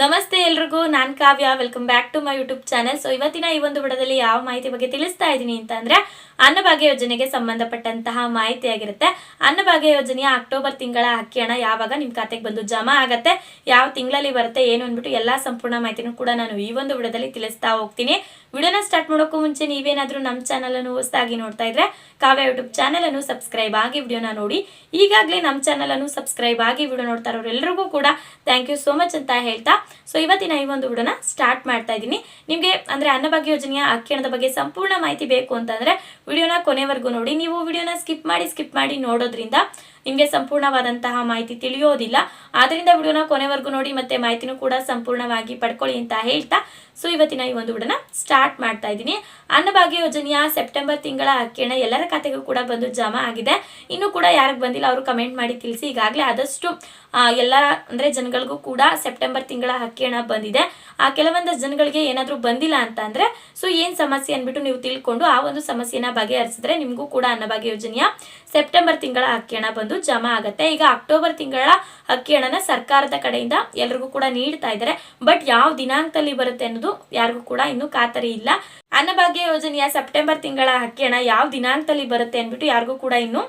ನಮಸ್ತೆ ಎಲ್ರಿಗೂ, ನಾನು Kavya. Welcome back to my YouTube channel so ಇವತ್ತಿನ ಈ ಒಂದು ಬಿಡದಲ್ಲಿ ಯಾವ ಮಾಹಿತಿ ಬಗ್ಗೆ ತಿಳಿಸ್ತಾ ಇದ್ದೀನಿ ಅಂತಂದ್ರೆ ಅನ್ನಭಾಗ್ಯ ಯೋಜನೆಗೆ ಸಂಬಂಧಪಟ್ಟಂತಹ ಮಾಹಿತಿ ಆಗಿರುತ್ತೆ ಅನ್ನಭಾಗ್ಯ ಯೋಜನೆಯ ಅಕ್ಟೋಬರ್ ತಿಂಗಳ ಅಕ್ಕಿ ಹಣ ಯಾವಾಗ ನಿಮ್ಮ ಖಾತೆಗೆ ಬಂದು ಜಮಾ ಆಗತ್ತೆ, ಯಾವ ತಿಂಗಳಲ್ಲಿ ಬರುತ್ತೆ ಏನು ಅಂದ್ಬಿಟ್ಟು ಎಲ್ಲಾ ಸಂಪೂರ್ಣ ಮಾಹಿತಿನೂ ಕೂಡ ನಾನು ಈ ಒಂದು ವಿಡಿಯೋದಲ್ಲಿ ತಿಳಿಸ್ತಾ ಹೋಗ್ತೀನಿ. ವಿಡಿಯೋನ ಸ್ಟಾರ್ಟ್ ಮಾಡೋಕ್ಕೂ ಮುಂಚೆ ನೀವೇನಾದ್ರೂ ನಮ್ಮ ಚಾನಲ್ ಅನ್ನು ಹೊಸದಾಗಿ ನೋಡ್ತಾ ಇದ್ರೆ ಕಾವ್ಯ ಯೂಟ್ಯೂಬ್ ಚಾನಲ್ ಅನ್ನು ಸಬ್ಸ್ಕ್ರೈಬ್ ಆಗಿ ವಿಡಿಯೋನ ನೋಡಿ. ಈಗಾಗಲೇ ನಮ್ಮ ಚಾನಲ್ ಅನ್ನು ಸಬ್ಸ್ಕ್ರೈಬ್ ಆಗಿ ವಿಡಿಯೋ ನೋಡ್ತಾ ಇರೋರೆಲ್ಲರಿಗೂ ಕೂಡ ಥ್ಯಾಂಕ್ ಯು ಸೋ ಮಚ್ ಅಂತ ಹೇಳ್ತಾ ಸೊ ಇವತ್ತಿನ ಈ ಒಂದು ವಿಡಿಯೋನ ಸ್ಟಾರ್ಟ್ ಮಾಡ್ತಾ ಇದ್ದೀನಿ. ನಿಮಗೆ ಅಂದ್ರೆ ಅನ್ನಭಾಗ್ಯ ಯೋಜನೆಯ ಅಕ್ಕಿ ಬಗ್ಗೆ ಸಂಪೂರ್ಣ ಮಾಹಿತಿ ಬೇಕು ಅಂತಂದ್ರೆ ವಿಡಿಯೋನ ಕೊನೆವರೆಗೂ ನೋಡಿ. ನೀವು ವಿಡಿಯೋನ ಸ್ಕಿಪ್ ಮಾಡಿ ಸ್ಕಿಪ್ ಮಾಡಿ ನೋಡೋದ್ರಿಂದ ನಿಮಗೆ ಸಂಪೂರ್ಣವಾದಂತಹ ಮಾಹಿತಿ ತಿಳಿಯೋದಿಲ್ಲ. ಆದ್ದರಿಂದ ವಿಡಿಯೋನ ಕೊನೆವರೆಗೂ ನೋಡಿ ಮತ್ತೆ ಮಾಹಿತಿನೂ ಕೂಡ ಸಂಪೂರ್ಣವಾಗಿ ಪಡ್ಕೊಳ್ಳಿ ಅಂತ ಹೇಳ್ತಾ ಸೊ, ಇವತ್ತಿನ ಈ ಒಂದು ಉಡನ ಸ್ಟಾರ್ಟ್ ಮಾಡ್ತಾ ಇದ್ದೀನಿ. ಅನ್ನಭಾಗ್ಯ ಯೋಜನೆಯ ಸೆಪ್ಟೆಂಬರ್ ತಿಂಗಳ ಅಕ್ಕಿಣ ಎಲ್ಲರ ಖಾತೆಗೂ ಕೂಡ ಬಂದು ಜಮಾ ಆಗಿದೆ. ಇನ್ನು ಕೂಡ ಯಾರಿಗೆ ಬಂದಿಲ್ಲ ಅವರು ಕಮೆಂಟ್ ಮಾಡಿ ತಿಳಿಸಿ. ಈಗಾಗಲೇ ಆದಷ್ಟು ಎಲ್ಲ ಅಂದ್ರೆ ಜನಗಳಿಗೂ ಕೂಡ ಸೆಪ್ಟೆಂಬರ್ ತಿಂಗಳ ಅಕ್ಕಿ ಹಣ ಬಂದಿದೆ. ಆ, ಕೆಲವೊಂದು ಜನಗಳಿಗೆ ಏನಾದರೂ ಬಂದಿಲ್ಲ ಅಂತ ಅಂದ್ರೆ, ಸೊ, ಏನು ಸಮಸ್ಯೆ ಅಂದ್ಬಿಟ್ಟು ನೀವು ತಿಳ್ಕೊಂಡು ಆ ಒಂದು ಸಮಸ್ಯೆನ ಬಗೆಹರಿಸಿದ್ರೆ ನಿಮಗೂ ಕೂಡ ಅನ್ನಭಾಗ್ಯ ಯೋಜನೆಯ ಸೆಪ್ಟೆಂಬರ್ ತಿಂಗಳ ಅಕ್ಕಿ ಹಣ ಬಂದು ಜಮಾ ಆಗುತ್ತೆ ಈಗ ಅಕ್ಟೋಬರ್ ತಿಂಗಳ ಅಕ್ಕಿ ಹಣನ ಸರ್ಕಾರದ ಕಡೆಯಿಂದ ಎಲ್ರಿಗೂ ಕೂಡ ನೀಡ್ತಾ ಇದ್ದಾರೆ ಬಟ್ ಯಾವ ದಿನಾಂಕದಲ್ಲಿ ಬರುತ್ತೆ ಅನ್ನೋದು ಯಾರಿಗೂ ಕೂಡ ಇನ್ನು ಖಾತರಿ ಇಲ್ಲ. ಅನ್ನಭಾಗ್ಯ ಯೋಜನೆಯ ಸೆಪ್ಟೆಂಬರ್ ತಿಂಗಳ ಅಕ್ಕಿ ಹಣ ಯಾವ ದಿನಾಂಕದಲ್ಲಿ ಬರುತ್ತೆ ಅಂದ್ಬಿಟ್ಟು ಯಾರಿಗೂ ಕೂಡ ಇನ್ನು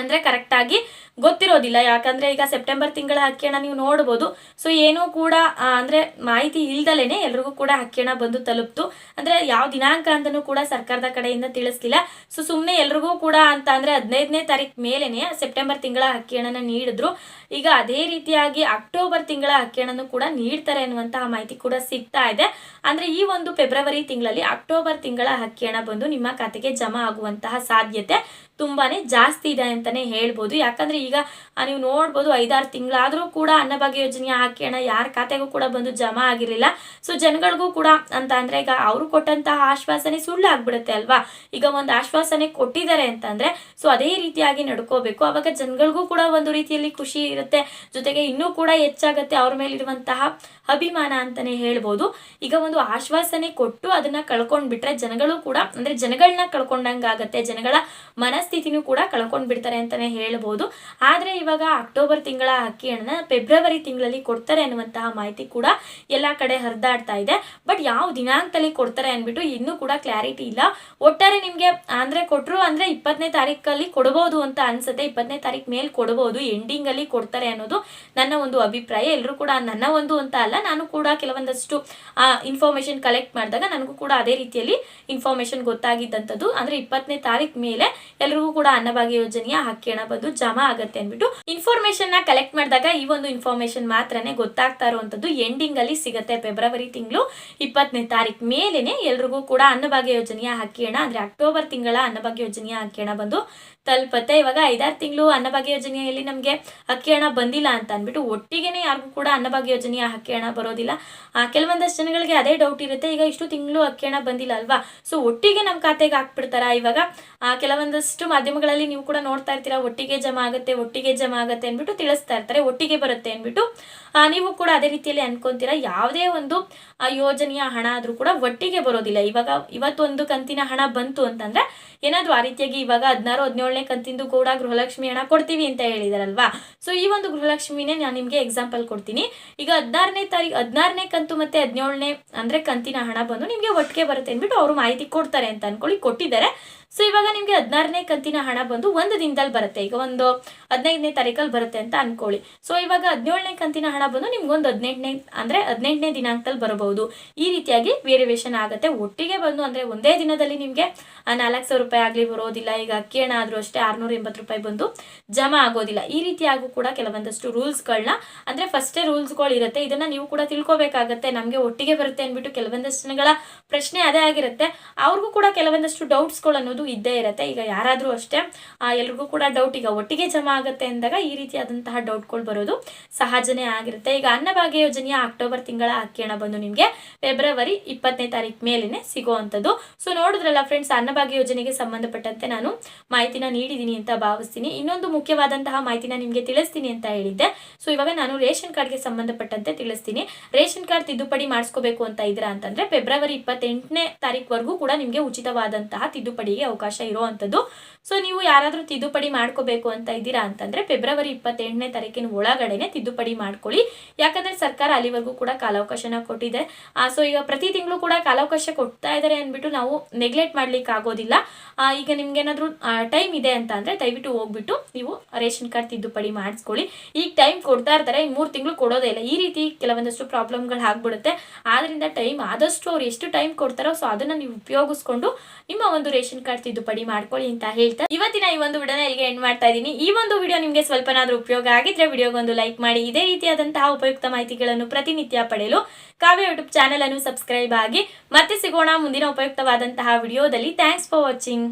ಅಂದ್ರೆ ಕರೆಕ್ಟಾಗಿ ಗೊತ್ತಿರೋದಿಲ್ಲ. ಯಾಕಂದ್ರೆ ಈಗ ಸೆಪ್ಟೆಂಬರ್ ತಿಂಗಳ ಹಕ್ಕಿಯಣ ನೀವು ನೋಡ್ಬೋದು. ಸೊ ಏನೂ ಕೂಡ ಅಂದರೆ ಮಾಹಿತಿ ಇಲ್ದಲೇನೆ ಎಲ್ರಿಗೂ ಕೂಡ ಹಕ್ಕಿಯಣ ಬಂದು ತಲುಪ್ತು. ಅಂದ್ರೆ ಯಾವ ದಿನಾಂಕ ಅಂತಲೂ ಕೂಡ ಸರ್ಕಾರದ ಕಡೆಯಿಂದ ತಿಳಿಸ್ಲಿಲ್ಲ. ಸೊ ಸುಮ್ಮನೆ ಎಲ್ರಿಗೂ ಕೂಡ ಅಂತ ಅಂದ್ರೆ ಹದಿನೈದನೇ ತಾರೀಕು ಮೇಲೆನೆ ಸೆಪ್ಟೆಂಬರ್ ತಿಂಗಳ ಹಕ್ಕಿಯಣನ ನೀಡಿದ್ರು. ಈಗ ಅದೇ ರೀತಿಯಾಗಿ ಅಕ್ಟೋಬರ್ ತಿಂಗಳ ಅಕ್ಕಿ ಹಣನು ಕೂಡ ನೀಡ್ತಾರೆ ಅನ್ನುವಂತಹ ಮಾಹಿತಿ ಕೂಡ ಸಿಗ್ತಾ ಇದೆ. ಅಂದ್ರೆ ಈ ಒಂದು ಫೆಬ್ರವರಿ ತಿಂಗಳಲ್ಲಿ ಅಕ್ಟೋಬರ್ ತಿಂಗಳ ಹಕ್ಕಿಯಣ ಬಂದು ನಿಮ್ಮ ಖಾತೆಗೆ ಜಮಾ ಆಗುವಂತಹ ಸಾಧ್ಯತೆ ತುಂಬಾನೇ ಜಾಸ್ತಿ ಇದೆ ಅಂತಾನೆ ಹೇಳ್ಬೋದು. ಯಾಕಂದ್ರೆ ಈಗ ನೀವು ನೋಡ್ಬೋದು ಐದಾರು ತಿಂಗಳಾದರೂ ಕೂಡ ಅನ್ನಭಾಗ್ಯ ಯೋಜನೆಯ ಹಾಕಿ ಹಣ ಯಾರ ಖಾತೆಗೂ ಕೂಡ ಬಂದು ಜಮಾ ಆಗಿರಲಿಲ್ಲ. ಸೊ ಜನಗಳಿಗೂ ಕೂಡ ಅಂತ ಅಂದ್ರೆ ಈಗ ಅವರು ಕೊಟ್ಟಂತಹ ಆಶ್ವಾಸನೆ ಸುಳ್ಳು ಆಗ್ಬಿಡುತ್ತೆ ಅಲ್ವಾ? ಈಗ ಒಂದು ಆಶ್ವಾಸನೆ ಕೊಟ್ಟಿದ್ದಾರೆ ಅಂತಂದರೆ ಸೊ ಅದೇ ರೀತಿಯಾಗಿ ನಡ್ಕೋಬೇಕು. ಆವಾಗ ಜನಗಳಿಗೂ ಕೂಡ ಒಂದು ರೀತಿಯಲ್ಲಿ ಖುಷಿ ಇರುತ್ತೆ. ಜೊತೆಗೆ ಇನ್ನೂ ಕೂಡ ಹೆಚ್ಚಾಗತ್ತೆ ಅವ್ರ ಮೇಲಿರುವಂತಹ ಅಭಿಮಾನ ಅಂತಾನೆ ಹೇಳ್ಬೋದು. ಈಗ ಒಂದು ಆಶ್ವಾಸನೆ ಕೊಟ್ಟು ಅದನ್ನ ಕಳ್ಕೊಂಡ್ಬಿಟ್ರೆ ಜನಗಳು ಕೂಡ, ಅಂದ್ರೆ ಜನಗಳನ್ನ ಕಳ್ಕೊಂಡಂಗಾಗತ್ತೆ. ಜನಗಳ ಮನಸ್ಥಿತಿನೂ ಕೂಡ ಕಳ್ಕೊಂಡ್ ಬಿಡ್ತಾರೆ ಅಂತಾನೆ ಹೇಳ್ಬೋದು. ಆದ್ರೆ ಇವಾಗ ಅಕ್ಟೋಬರ್ ತಿಂಗಳ ಅಕ್ಕಿ ಹಣನ ಫೆಬ್ರವರಿ ತಿಂಗಳಲ್ಲಿ ಕೊಡ್ತಾರೆ ಅನ್ನುವಂತಹ ಮಾಹಿತಿ ಕೂಡ ಎಲ್ಲಾ ಕಡೆ ಹರಿದಾಡ್ತಾ ಇದೆ. ಬಟ್ ಯಾವ ದಿನಾಂಕದಲ್ಲಿ ಕೊಡ್ತಾರೆ ಅಂದ್ಬಿಟ್ಟು ಇನ್ನೂ ಕೂಡ ಕ್ಲಾರಿಟಿ ಇಲ್ಲ. ಒಟ್ಟಾರೆ ನಿಮ್ಗೆ ಅಂದ್ರೆ ಕೊಟ್ಟರು ಅಂದ್ರೆ ಇಪ್ಪತ್ತನೇ ತಾರೀಕಲ್ಲಿ ಕೊಡಬಹುದು ಅಂತ ಅನ್ಸುತ್ತೆ. ಇಪ್ಪತ್ತನೇ ತಾರೀಕು ಮೇಲೆ ಕೊಡಬಹುದು ಎಂಡಿಂಗ್ ಅಲ್ಲಿ ಕೊಡ್ತಾರೆ ಅನ್ನೋದು ನನ್ನ ಒಂದು ಅಭಿಪ್ರಾಯ. ಎಲ್ಲರೂ ಕೂಡ ನನ್ನ ಒಂದು ಅಂತ ಅಲ್ಲ, ನಾನು ಕೂಡ ಕೆಲವೊಂದಷ್ಟು ಇನ್ಫಾರ್ಮೇಶನ್ ಕಲೆಕ್ಟ್ ಮಾಡಿದಾಗ ನನಗೂ ಕೂಡ ಅದೇ ರೀತಿಯಲ್ಲಿ ಇನ್ಫಾರ್ಮೇಶನ್ ಗೊತ್ತಾಗಿದ್ದಂಥದ್ದು. ಅಂದ್ರೆ ಇಪ್ಪತ್ತನೇ ತಾರೀಕು ಮೇಲೆ ಎಲ್ರಿಗೂ ಕೂಡ ಅನ್ನಭಾಗ್ಯ ಯೋಜನೆಯ ಹಕ್ಕಿ ಹಣ ಬಂದು ಜಮಾ ಆಗುತ್ತೆ ಅಂದ್ಬಿಟ್ಟು ಇನ್ಫಾರ್ಮೇಶನ್ನ ಕಲೆಕ್ಟ್ ಮಾಡಿದಾಗ ಈ ಒಂದು ಇನ್ಫಾರ್ಮೇಶನ್ ಮಾತ್ರನೇ ಗೊತ್ತಾಗ್ತಾ ಇರುವಂತದ್ದು ಎಂಡಿಂಗ್ ಅಲ್ಲಿ ಸಿಗುತ್ತೆ ಫೆಬ್ರವರಿ ತಿಂಗಳು ಇಪ್ಪತ್ತನೇ ತಾರೀಕು ಮೇಲೆನೆ ಎಲ್ರಿಗೂ ಕೂಡ ಅನ್ನಭಾಗ್ಯ ಯೋಜನೆಯ ಹಕ್ಕಿ ಹಣ, ಅಂದ್ರೆ ಅಕ್ಟೋಬರ್ ತಿಂಗಳ ಅನ್ನಭಾಗ್ಯ ಯೋಜನೆಯ ಹಕ್ಕಿ ಹಣ ಬಂದು ತಲುಪತ್ತೆ. ಇವಾಗ ಐದಾರು ತಿಂಗಳು ಅನ್ನಭಾಗ್ಯ ಯೋಜನೆಯಲ್ಲಿ ನಮಗೆ ಅಕ್ಕಿ ಹಣ ಬಂದಿಲ್ಲ ಅಂತ ಅಂದ್ಬಿಟ್ಟು ಒಟ್ಟಿಗೆನೆ ಯಾರಿಗೂ ಕೂಡ ಅನ್ನಭಾಗ್ಯ ಯೋಜನೆಯ ಅಕ್ಕಿ ಹಣ ಬರೋದಿಲ್ಲ. ಕೆಲವೊಂದಷ್ಟು ಜನಗಳಿಗೆ ಅದೇ ಡೌಟ್ ಇರುತ್ತೆ, ಈಗ ಇಷ್ಟು ತಿಂಗಳು ಅಕ್ಕಿ ಹಣ ಬಂದಿಲ್ಲ ಅಲ್ವಾ? ಸೊ ಒಟ್ಟಿಗೆ ನಮ್ಮ ಖಾತೆಗೆ ಹಾಕ್ಬಿಡ್ತಾರ ಇವಾಗ? ಕೆಲವೊಂದಷ್ಟು ಮಾಧ್ಯಮಗಳಲ್ಲಿ ನೀವು ಕೂಡ ನೋಡ್ತಾ ಇರ್ತೀರಾ, ಒಟ್ಟಿಗೆ ಜಮಾ ಆಗುತ್ತೆ, ಒಟ್ಟಿಗೆ ಜಮಾ ಆಗುತ್ತೆ ಅಂದ್ಬಿಟ್ಟು ತಿಳಿಸ್ತಾ ಇರ್ತಾರೆ, ಒಟ್ಟಿಗೆ ಬರುತ್ತೆ ಅಂದ್ಬಿಟ್ಟು. ನೀವು ಕೂಡ ಅದೇ ರೀತಿಯಲ್ಲಿ ಅನ್ಕೊಂತೀರಾ, ಯಾವುದೇ ಒಂದು ಯೋಜನೆಯ ಹಣ ಆದ್ರೂ ಕೂಡ ಒಟ್ಟಿಗೆ ಬರೋದಿಲ್ಲ. ಇವಾಗ ಇವತ್ತೊಂದು ಕಂತಿನ ಹಣ ಬಂತು ಅಂತಂದ್ರೆ, ಏನಾದ್ರು ಆ ರೀತಿಯಾಗಿ ಇವಾಗ ಹದಿನಾರು, ಹದಿನೇಳನೇ ಕಂತಿಂದು ಕೂಡ ಗೃಹಲಕ್ಷ್ಮಿ ಹಣ ಕೊಡ್ತೀವಿ ಅಂತ ಹೇಳಿದಾರಲ್ವಾ? ಸೊ ಈ ಒಂದು ಗೃಹಲಕ್ಷ್ಮಿನೇ ನಾನು ನಿಮಗೆ ಎಕ್ಸಾಂಪಲ್ ಕೊಡ್ತೀನಿ. ಈಗ ಹದಿನಾರನೇ ತಾರೀಕು ಹದಿನಾರನೇ ಕಂತು ಮತ್ತೆ ಹದಿನೇಳನೇ ಅಂದ್ರೆ ಕಂತಿನ ಹಣ ಬಂದು ನಿಮಗೆ ಒಟ್ಟಿಗೆ ಬರುತ್ತೆ ಅಂದ್ಬಿಟ್ಟು ಅವರು ಮಾಹಿತಿ ಕೊಡ್ತಾರೆ ಅಂತ ಅನ್ಕೊಳ್ಳಿ, ಕೊಟ್ಟಿದ್ದಾರೆ. ಸೊ ಇವಾಗ ನಿಮಗೆ ಹದಿನಾರನೇ ಕಂತಿನ ಹಣ ಬಂದು ಒಂದು ದಿನದಲ್ಲಿ ಬರುತ್ತೆ. ಈಗ ಒಂದು ಹದಿನೈದನೇ ತಾರೀಕಲ್ಲಿ ಬರುತ್ತೆ ಅಂತ ಅನ್ಕೊಳ್ಳಿ. ಸೊ ಇವಾಗ ಹದಿನೇಳನೇ ಕಂತಿನ ಹಣ ಬಂದು ನಿಮ್ಗೊಂದು ಹದಿನೆಂಟನೇ, ಅಂದ್ರೆ ಹದಿನೆಂಟನೇ ದಿನಾಂಕದಲ್ಲಿ ಬರಬಹುದು. ಈ ರೀತಿಯಾಗಿ ವೇರಿಯೇಷನ್ ಆಗುತ್ತೆ. ಒಟ್ಟಿಗೆ ಬಂದು ಅಂದ್ರೆ ಒಂದೇ ದಿನದಲ್ಲಿ ನಿಮಗೆ ನಾಲ್ಕು ಸಾವಿರ ರೂಪಾಯಿ ಆಗಲಿ ಬರೋದಿಲ್ಲ. ಈಗ ಅಕ್ಕಿ ಹಣ ಆದರೂ ಅಷ್ಟೇ ಆರ್ನೂರ ಎಂಬತ್ತು ರೂಪಾಯಿ ಬಂದು ಜಮಾ ಆಗೋದಿಲ್ಲ. ಈ ರೀತಿಯಾಗೂ ಕೂಡ ಕೆಲವೊಂದಷ್ಟು ರೂಲ್ಸ್ಗಳನ್ನ ಅಂದ್ರೆ ಫಸ್ಟೇ ರೂಲ್ಸ್ಗಳು ಇರುತ್ತೆ. ಇದನ್ನ ನೀವು ಕೂಡ ತಿಳ್ಕೊಬೇಕಾಗತ್ತೆ. ನಮಗೆ ಒಟ್ಟಿಗೆ ಬರುತ್ತೆ ಅಂದ್ಬಿಟ್ಟು ಕೆಲವೊಂದಷ್ಟು ಪ್ರಶ್ನೆ ಅದೇ ಆಗಿರುತ್ತೆ. ಅವ್ರಿಗೂ ಕೂಡ ಕೆಲವೊಂದಷ್ಟು ಡೌಟ್ಸ್ಗಳು ಅನ್ನೋದು ಇದ್ದೇ ಇರುತ್ತೆ. ಈಗ ಯಾರಾದರೂ ಅಷ್ಟೇ ಎಲ್ರಿಗೂ ಕೂಡ ಡೌಟ್ ಈಗ ಒಟ್ಟಿಗೆ ಜಮಾ ಆಗುತ್ತೆ ಅಂದಾಗ ಈ ರೀತಿಯಾದಂತಹ ಡೌಟ್ಗಳು ಬರೋದು ಸಹಜನೇ ಆಗಿರುತ್ತೆ. ಈಗ ಅನ್ನಭಾಗ್ಯ ಯೋಜನೆಯ ಅಕ್ಟೋಬರ್ ತಿಂಗಳ ಅಕ್ಕಿ ಹಣ ಬಂದು ನಿಮಗೆ ಫೆಬ್ರವರಿ ಇಪ್ಪತ್ತನೇ ತಾರೀಕು ಮೇಲೇನೆ ಸಿಗುವಂಥದ್ದು. ಸೊ ನೋಡಿದ್ರಲ್ಲ ಫ್ರೆಂಡ್ಸ್ ಅನ್ನಭಾಗ್ಯ ಯೋಜನೆಗೆ ಸಂಬಂಧಪಟ್ಟಂತೆ ನಾನು ಮಾಹಿತಿನ ನೀಡಿದ್ದೀನಿ ಅಂತ ಭಾವಿಸ್ತೀನಿ. ಇನ್ನೊಂದು ಮುಖ್ಯವಾದಂತಹ ಮಾಹಿತಿನ ನಿಮಗೆ ತಿಳಿಸ್ತೀನಿ ಅಂತ ಹೇಳಿದ್ದೆ. ಸೊ ಇವಾಗ ನಾನು ರೇಷನ್ ಕಾರ್ಡ್ಗೆ ಸಂಬಂಧಪಟ್ಟಂತೆ ತಿಳಿಸ್ತೀನಿ. ರೇಷನ್ ಕಾರ್ಡ್ ತಿದ್ದುಪಡಿ ಮಾಡಿಸ್ಕೋಬೇಕು ಅಂತ ಇದ್ರ ಅಂತಂದ್ರೆ, ಫೆಬ್ರವರಿ ಇಪ್ಪತ್ತೆಂಟನೇ ತಾರೀಕುವರೆಗೂ ಕೂಡ ನಿಮಗೆ ಉಚಿತವಾದಂತಹ ತಿದ್ದುಪಡಿಗೆ ಅವಕಾಶ ಇರುವಂಥದ್ದು. ಸೊ ನೀವು ಯಾರಾದರೂ ತಿದ್ದುಪಡಿ ಮಾಡ್ಕೋಬೇಕು ಅಂತ ಇದ್ದೀರಾ ಅಂತಂದ್ರೆ ಫೆಬ್ರವರಿ ಇಪ್ಪತ್ತೆಂಟನೇ ತಾರೀಕಿನ ಒಳಗಡೆನೆ ತಿದ್ದುಪಡಿ ಮಾಡ್ಕೊಳ್ಳಿ. ಯಾಕಂದ್ರೆ ಸರ್ಕಾರ ಅಲ್ಲಿವರೆಗೂ ಕೂಡ ಕಾಲಾವಕಾಶನ ಕೊಟ್ಟಿದೆ. ಸೊ ಈಗ ಪ್ರತಿ ತಿಂಗಳು ಕೂಡ ಕಾಲಾವಕಾಶ ಕೊಡ್ತಾ ಇದ್ದಾರೆ ಅಂದ್ಬಿಟ್ಟು ನಾವು ನೆಗ್ಲೆಕ್ಟ್ ಮಾಡ್ಲಿಕ್ಕೆ ಆಗೋದಿಲ್ಲ. ಈಗ ನಿಮ್ಗೆ ಏನಾದರೂ ಟೈಮ್ ಇದೆ ಅಂತ ಅಂದ್ರೆ ದಯವಿಟ್ಟು ಹೋಗ್ಬಿಟ್ಟು ನೀವು ರೇಷನ್ ಕಾರ್ಡ್ ತಿದ್ದುಪಡಿ ಮಾಡಿಸ್ಕೊಳ್ಳಿ. ಈಗ ಟೈಮ್ ಕೊಡ್ತಾ ಇರ್ತಾರೆ ಈ ಮೂರು ತಿಂಗಳು ಕೊಡೋದೇ ಇಲ್ಲ. ಈ ರೀತಿ ಕೆಲವೊಂದಷ್ಟು ಪ್ರಾಬ್ಲಮ್ಗಳು ಆಗ್ಬಿಡುತ್ತೆ. ಆದ್ರಿಂದ ಟೈಮ್ ಆದಷ್ಟು ಅವ್ರು ಎಷ್ಟು ಟೈಮ್ ಕೊಡ್ತಾರೋ ಸೊ ಅದನ್ನ ನೀವು ಉಪಯೋಗಿಸ್ಕೊಂಡು ನಿಮ್ಮ ಒಂದು ರೇಷನ್ ಕಾರ್ಡ್ ತಿದ್ದುಪಡಿ ಮಾಡ್ಕೊಳ್ಳಿ ಅಂತ ಹೇಳ್ತಾ ಇವತ್ತಿನ ಈ ಒಂದು ವಿಡಿಯೋನ ಇಲ್ಲಿಗೆ ಎಂಡ್ ಮಾಡ್ತಾ ಇದ್ದೀನಿ ಈ ಒಂದು ವಿಡಿಯೋ ನಿಮಗೆ ಸ್ವಲ್ಪನಾದ್ರೂ ಉಪಯೋಗ ಆಗಿದ್ರೆ ವಿಡಿಯೋಗೊಂದು ಲೈಕ್ ಮಾಡಿ. ಇದೇ ರೀತಿಯಾದಂತಹ ಉಪಯುಕ್ತ ಮಾಹಿತಿಗಳನ್ನು ಪ್ರತಿನಿತ್ಯ ಪಡೆಯಲು ಕಾವ್ಯ ಯೂಟ್ಯೂಬ್ ಚಾನಲ್ ಅನ್ನು ಸಬ್ಸ್ಕ್ರೈಬ್ ಆಗಿ ಮತ್ತೆ ಸಿಗೋಣ ಮುಂದಿನ ಉಪಯುಕ್ತವಾದಂತಹ ವಿಡಿಯೋದಲ್ಲಿ. Thanks for watching